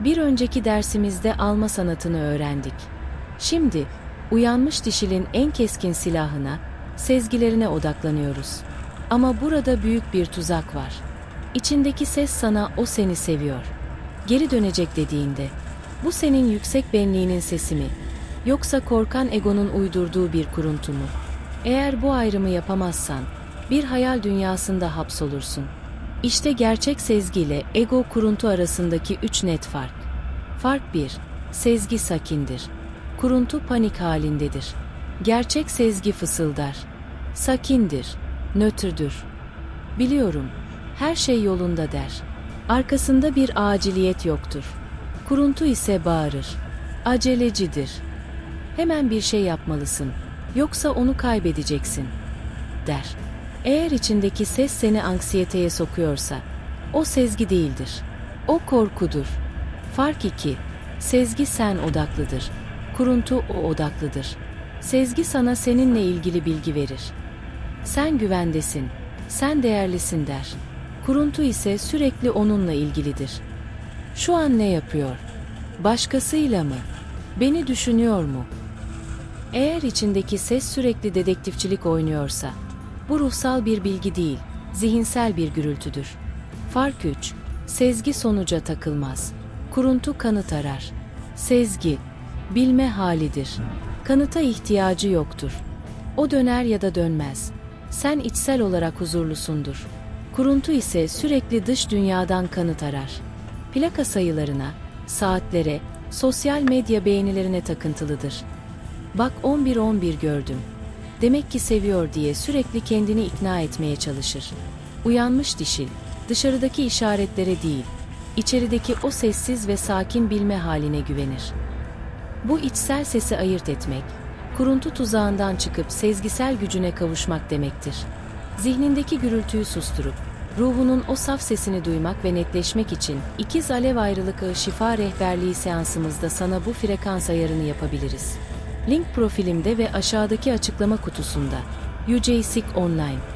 Bir önceki dersimizde alma sanatını öğrendik. Şimdi, uyanmış dişilin en keskin silahına, sezgilerine odaklanıyoruz. Ama burada büyük bir tuzak var. İçindeki ses sana o seni seviyor. Geri dönecek dediğinde, bu senin yüksek benliğinin sesi mi? Yoksa korkan egonun uydurduğu bir kuruntu mu? Eğer bu ayrımı yapamazsan, bir hayal dünyasında hapsolursun. İşte gerçek sezgiyle ego kuruntu arasındaki üç net fark. Fark 1. Sezgi sakindir. Kuruntu panik halindedir. Gerçek sezgi fısıldar. Sakindir, nötrdür. Biliyorum, her şey yolunda der. Arkasında bir aciliyet yoktur. Kuruntu ise bağırır. Acelecidir. Hemen bir şey yapmalısın, yoksa onu kaybedeceksin, der. Eğer içindeki ses seni anksiyeteye sokuyorsa, o sezgi değildir. O korkudur. Fark 2. Sezgi sen odaklıdır. Kuruntu o odaklıdır. Sezgi sana seninle ilgili bilgi verir. Sen güvendesin, sen değerlisin der. Kuruntu ise sürekli onunla ilgilidir. Şu an ne yapıyor? Başkasıyla mı? Beni düşünüyor mu? Eğer içindeki ses sürekli dedektifçilik oynuyorsa, bu ruhsal bir bilgi değil, zihinsel bir gürültüdür. Fark 3. Sezgi sonuca takılmaz. Kuruntu kanıt arar. Sezgi, bilme halidir. Kanıta ihtiyacı yoktur. O döner ya da dönmez. Sen içsel olarak huzurlusundur. Kuruntu ise sürekli dış dünyadan kanıt arar. Plaka sayılarına, saatlere, sosyal medya beğenilerine takıntılıdır. Bak 11-11 gördüm. Demek ki seviyor diye sürekli kendini ikna etmeye çalışır. Uyanmış dişil, dışarıdaki işaretlere değil, içerideki o sessiz ve sakin bilme haline güvenir. Bu içsel sesi ayırt etmek, kuruntu tuzağından çıkıp sezgisel gücüne kavuşmak demektir. Zihnindeki gürültüyü susturup, ruhunun o saf sesini duymak ve netleşmek için ikiz alev ayrılık şifa rehberliği seansımızda sana bu frekans ayarını yapabiliriz. Link profilimde ve aşağıdaki açıklama kutusunda. UJSIC Online